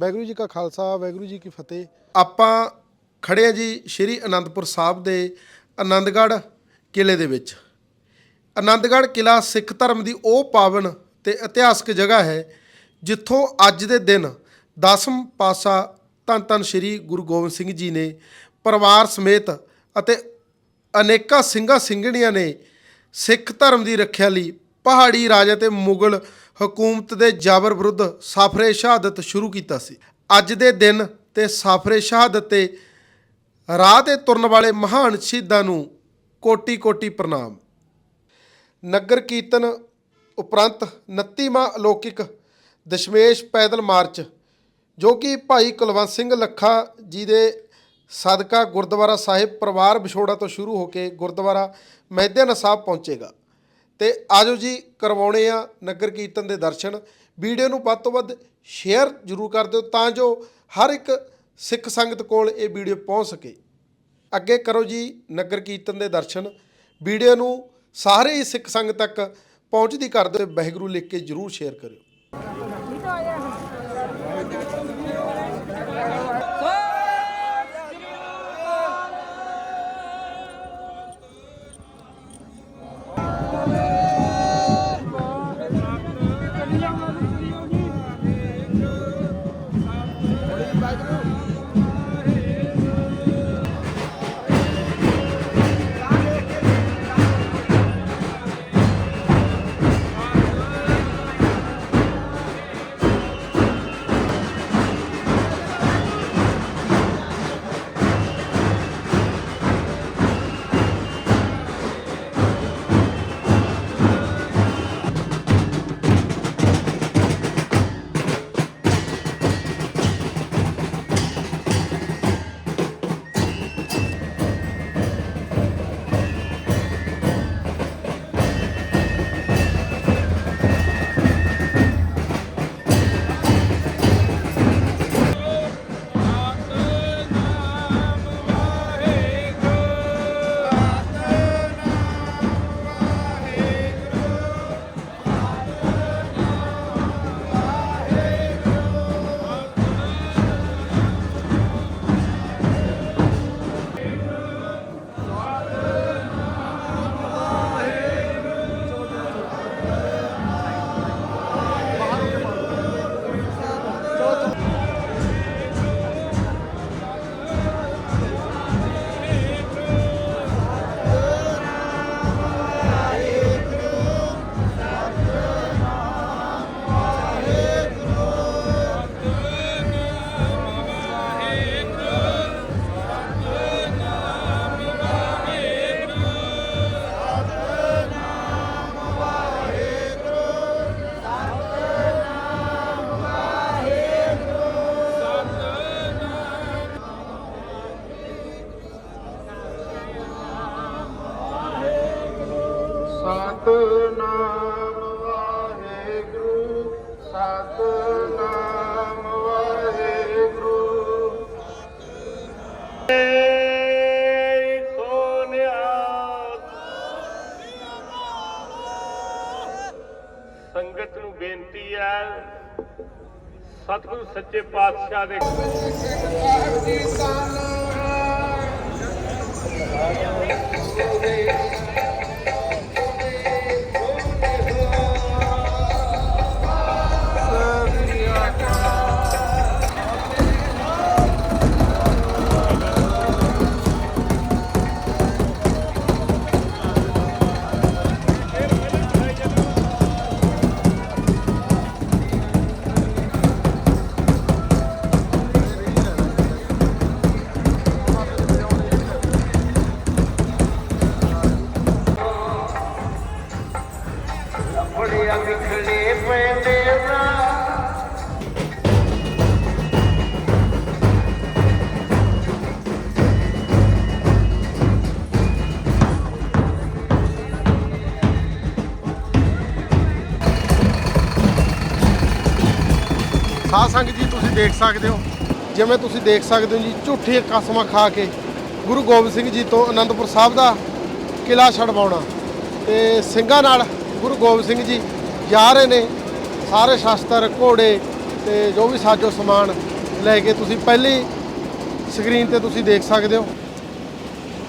ਵਾਹਿਗੁਰੂ ਜੀ ਕਾ ਖਾਲਸਾ, ਵਾਹਿਗੁਰੂ ਜੀ ਕੀ ਫਤਿਹ। ਆਪਾਂ ਖੜੇ ਆ ਜੀ ਸ਼੍ਰੀ ਅਨੰਦਪੁਰ ਸਾਹਿਬ ਦੇ ਆਨੰਦਗੜ੍ਹ ਕਿਲੇ ਦੇ ਵਿੱਚ। ਆਨੰਦਗੜ੍ਹ ਕਿਲਾ ਸਿੱਖ ਧਰਮ ਦੀ ਉਹ ਪਾਵਨ ਤੇ ਇਤਿਹਾਸਕ ਜਗ੍ਹਾ ਹੈ, ਜਿੱਥੋਂ ਅੱਜ ਦੇ ਦਿਨ ਦਸਮ ਪਾਤਸ਼ਾਹ ਧੰਨ ਧੰਨ ਸ਼੍ਰੀ ਗੁਰੂ ਗੋਬਿੰਦ ਸਿੰਘ ਜੀ ਨੇ ਪਰਿਵਾਰ ਸਮੇਤ ਅਤੇ ਅਨੇਕਾਂ ਸਿੰਘਾਂ ਸਿੰਘਣੀਆਂ ਨੇ ਸਿੱਖ ਧਰਮ ਦੀ ਰੱਖਿਆ ਲਈ ਪਹਾੜੀ ਰਾਜ ਅਤੇ ਮੁਗਲ ਹਕੂਮਤ ਦੇ ਜਾਬਰ ਵਿਰੁੱਧ ਸਾਫਰੇ ਸ਼ਹਾਦਤ ਸ਼ੁਰੂ ਕੀਤਾ ਸੀ। ਅੱਜ ਦੇ ਦਿਨ ਤੇ ਸਾਫਰੇ ਸ਼ਹਾਦਤ ਤੇ ਰਾਹ ਤੇ ਤੁਰਨ ਵਾਲੇ ਮਹਾਨ ਸ਼ਹੀਦਾਂ ਨੂੰ ਕੋਟੀ ਕੋਟੀ ਪ੍ਰਣਾਮ। ਨਗਰ ਕੀਰਤਨ ਉਪਰੰਤ 29ਵਾਂ ਅਲੌਕਿਕ ਦਸ਼ਮੇਸ਼ ਪੈਦਲ ਮਾਰਚ, ਜੋ ਕਿ ਭਾਈ ਕੁਲਵੰਤ ਸਿੰਘ ਲੱਖਾ ਜੀ ਦੇ ਸਦਕਾ ਗੁਰਦੁਆਰਾ ਸਾਹਿਬ ਪਰਿਵਾਰ ਵਿਛੋੜਾ ਤੋਂ ਸ਼ੁਰੂ ਹੋ ਕੇ ਗੁਰਦੁਆਰਾ ਮਹਿਦਿਆਨਾ ਸਾਹਿਬ ਪਹੁੰਚੇਗਾ। ਤੇ ਆਜੋ ਜੀ ਕਰਵਾਉਣੇ ਆ ਨਗਰ ਕੀਰਤਨ ਦੇ ਦਰਸ਼ਨ। ਵੀਡੀਓ ਨੂੰ ਵੱਧ ਤੋਂ ਵੱਧ ਸ਼ੇਅਰ ਜ਼ਰੂਰ ਕਰ ਦਿਓ ਤਾਂ ਜੋ ਹਰ ਇੱਕ ਸਿੱਖ ਸੰਗਤ ਕੋਲ ਇਹ ਵੀਡੀਓ ਪਹੁੰਚ ਸਕੇ। ਅੱਗੇ ਕਰੋ ਜੀ ਨਗਰ ਕੀਰਤਨ ਦੇ ਦਰਸ਼ਨ। ਵੀਡੀਓ ਨੂੰ ਸਾਰੇ ਹੀ ਸਿੱਖ ਸੰਗਤ ਤੱਕ ਪਹੁੰਚਦੀ ਕਰ ਦਿਓ ਵਾਹਿਗੁਰੂ ਲਿਖ ਕੇ ਜਰੂਰ ਸ਼ੇਅਰ ਕਰਿਓ। ਸਤਨਾਮ ਵਾਹਿਗੁਰੂ ਸਤਨਾਮ ਵਾਹਿਗੁਰੂ। ਸੰਗਤ ਨੂੰ ਬੇਨਤੀ ਹੈ ਸਤਿਗੁਰੂ ਸੱਚੇ ਪਾਤਸ਼ਾਹ ਦੇ ਬੜਿਆ ਸਾਧ ਸੰਗਤ ਜੀ, ਤੁਸੀਂ ਦੇਖ ਸਕਦੇ ਹੋ। ਜਿਵੇਂ ਤੁਸੀਂ ਦੇਖ ਸਕਦੇ ਹੋ ਜੀ ਝੂਠੀ ਕਸਮਾਂ ਖਾ ਕੇ ਗੁਰੂ ਗੋਬਿੰਦ ਸਿੰਘ ਜੀ ਤੋਂ ਅਨੰਦਪੁਰ ਸਾਹਿਬ ਦਾ ਕਿਲਾ ਛਡਵਾਉਣਾ। ਤੇ ਸਿੰਘਾਂ ਨਾਲ ਗੁਰੂ ਗੋਬਿੰਦ ਸਿੰਘ ਜੀ ਜਾ ਰਹੇ ਨੇ, ਸਾਰੇ ਸ਼ਸਤਰ, ਘੋੜੇ ਤੇ ਜੋ ਵੀ ਸਾਜੋ ਸਮਾਨ ਲੈ ਕੇ ਤੁਸੀਂ ਪਹਿਲੀ ਸਕਰੀਨ ਤੇ ਤੁਸੀਂ ਦੇਖ ਸਕਦੇ ਹੋ।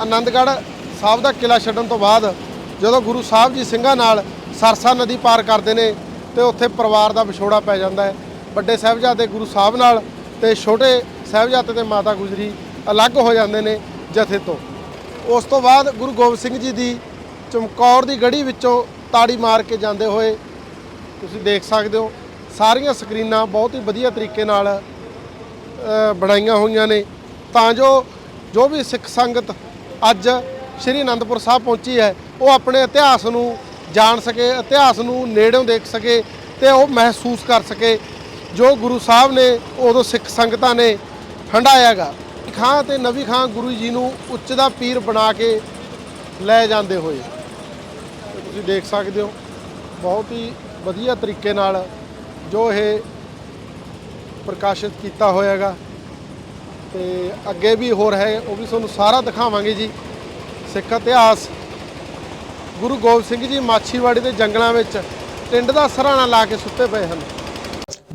ਆਨੰਦਗੜ੍ਹ ਸਾਹਿਬ ਦਾ ਕਿਲਾ ਛੱਡਣ ਤੋਂ ਬਾਅਦ ਜਦੋਂ ਗੁਰੂ ਸਾਹਿਬ ਜੀ ਸਿੰਘਾਂ ਨਾਲ ਸਰਸਾ ਨਦੀ ਪਾਰ ਕਰਦੇ ਨੇ ਤੇ ਉੱਥੇ ਪਰਿਵਾਰ ਦਾ ਵਿਛੋੜਾ ਪੈ ਜਾਂਦਾ ਹੈ। ਵੱਡੇ ਸਾਹਿਬਜ਼ਾਦੇ ਗੁਰੂ ਸਾਹਿਬ ਨਾਲ ਤੇ ਛੋਟੇ ਸਾਹਿਬਜ਼ਾਦੇ ਤੇ ਮਾਤਾ ਗੁਜਰੀ ਅਲੱਗ ਹੋ ਜਾਂਦੇ ਨੇ ਜਥੇ ਤੋਂ। ਉਸ ਤੋਂ ਬਾਅਦ ਗੁਰੂ ਗੋਬਿੰਦ ਸਿੰਘ ਜੀ ਦੀ ਚਮਕੌਰ ਦੀ ਗੜੀ ਵਿੱਚੋਂ ਤਾੜੀ ਮਾਰ ਕੇ ਜਾਂਦੇ ਹੋਏ ਤੁਸੀਂ ਦੇਖ ਸਕਦੇ ਹੋ, ਸਾਰੀਆਂ ਸਕਰੀਨਾਂ ਬਹੁਤ ਹੀ ਵਧੀਆ ਤਰੀਕੇ ਨਾਲ ਬਣਾਈਆਂ ਹੋਈਆਂ ਨੇ। ਤਾਂ ਜੋ ਜੋ ਵੀ ਸਿੱਖ ਸੰਗਤ ਅੱਜ ਸ੍ਰੀ ਅਨੰਦਪੁਰ ਸਾਹਿਬ ਪਹੁੰਚੀ ਹੈ, ਉਹ ਆਪਣੇ ਇਤਿਹਾਸ ਨੂੰ ਜਾਣ ਸਕੇ, ਇਤਿਹਾਸ ਨੂੰ ਨੇੜਿਓਂ ਦੇਖ ਸਕੇ ਤੇ ਉਹ ਮਹਿਸੂਸ ਕਰ ਸਕੇ ਜੋ ਗੁਰੂ ਸਾਹਿਬ ਨੇ ਉਦੋਂ ਸਿੱਖ ਸੰਗਤਾਂ ਨੇ ਹੰਡਾਇਆਗਾ ਖਾਂ ਤੇ ਨਵੀ ਖਾਂ ਗੁਰੂ ਜੀ ਨੂੰ ਉੱਚ ਦਾ ਪੀਰ ਬਣਾ ਕੇ ਲੈ ਜਾਂਦੇ ਹੋਏ। ਤੁਸੀਂ ਦੇਖ ਸਕਦੇ ਹੋ, ਬਹੁਤ ਹੀ ਵਧੀਆ ਤਰੀਕੇ ਨਾਲ ਜੋ ਇਹ ਪ੍ਰਕਾਸ਼ਿਤ ਕੀਤਾ ਹੋਇਆਗਾ। ਤੇ ਅੱਗੇ ਵੀ ਹੋਰ ਹੈ, ਉਹ ਵੀ ਤੁਹਾਨੂੰ ਸਾਰਾ ਦਿਖਾਵਾਂਗੇ ਜੀ। ਸਿੱਖ ਇਤਿਹਾਸ, ਗੁਰੂ ਗੋਬਿੰਦ ਸਿੰਘ ਜੀ ਮਾਛੀਵਾੜੀ ਦੇ ਜੰਗਲਾਂ ਵਿੱਚ ਟਿੰਡ ਦਾ ਸਰਾਣਾ ਲਾ ਕੇ ਸੁੱਤੇ ਪਏ ਹਨ।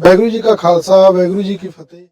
ਵਾਹਿਗੁਰੂ ਜੀ ਕਾ ਖਾਲਸਾ ਵਾਹਿਗੁਰੂ ਜੀ ਕੀ ਫਤਿਹ।